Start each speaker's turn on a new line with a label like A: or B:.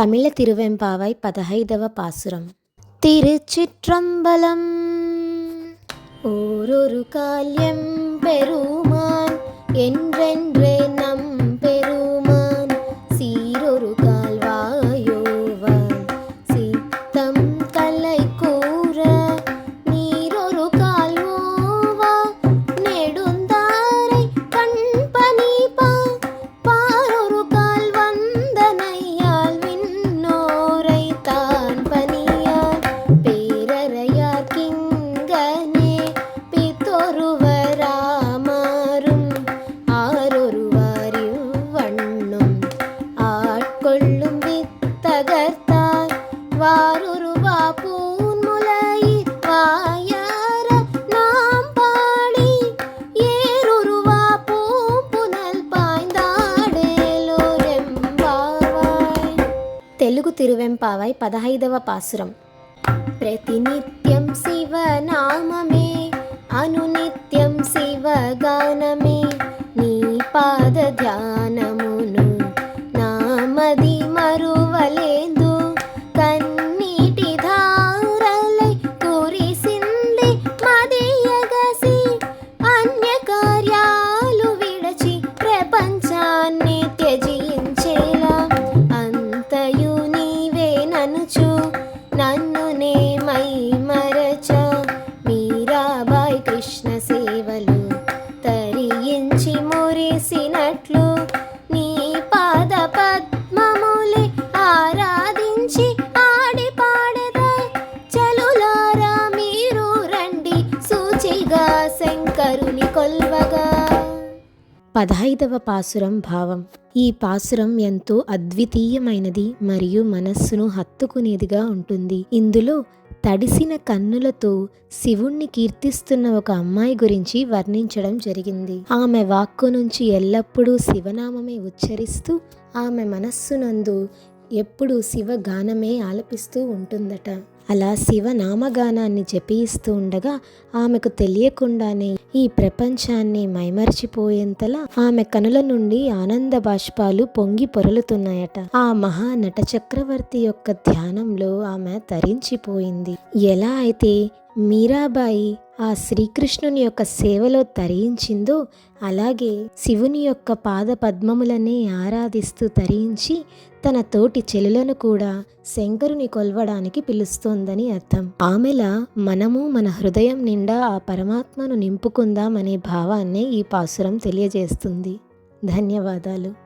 A: தமிழ திருவெம்பாவை பதகைதவ பாசுரம். திருச்சிற்றம்பலம். ஓரொரு கால்யம் பெருமான் என்றென்றே తెలుగు తిరువెంపావై పదహైదవ పాసురం. ప్రతినిత్యం శివనామమే అనునిత్యం శివగానమే నీ పాద ధ్యానమును శంకరుని కొల్వగా. పదహైదవ పాసురం భావం. ఈ పాసురం ఎంతో అద్వితీయమైనది మరియు మనస్సును హత్తుకునేదిగా ఉంటుంది. ఇందులో తడిసిన కన్నులతో శివుణ్ణి కీర్తిస్తున్న ఒక అమ్మాయి గురించి వర్ణించడం జరిగింది. ఆమె వాక్కు నుంచి ఎల్లప్పుడూ శివనామమే ఉచ్చరిస్తూ ఆమె మనస్సునందు ఎప్పుడు శివగానమే ఆలపిస్తూ ఉంటుందట. అలా శివనామగానాన్ని జపిస్తూ ఉండగా ఆమెకు తెలియకుండానే ఈ ప్రపంచాన్ని మైమర్చిపోయేంతలా ఆమె కనుల నుండి ఆనంద బాష్పాలు పొంగి పొరలుతున్నాయట. ఆ మహా నట చక్రవర్తి యొక్క ధ్యానంలో ఆమె తరించిపోయింది. ఎలా అయితే మీరాబాయి ఆ శ్రీకృష్ణుని యొక్క సేవలో తరించిందో అలాగే శివుని యొక్క పాద పద్మములనే ఆరాధిస్తూ తరించి తన తోటి చెలులను కూడా శంకరుని కొల్వడానికి పిలుస్తోందని అర్థం. ఆమెలా మనము మన హృదయం నిండా ఆ పరమాత్మను నింపుకుందాం అనే భావాన్నే ఈ పాసురం తెలియజేస్తుంది. ధన్యవాదాలు.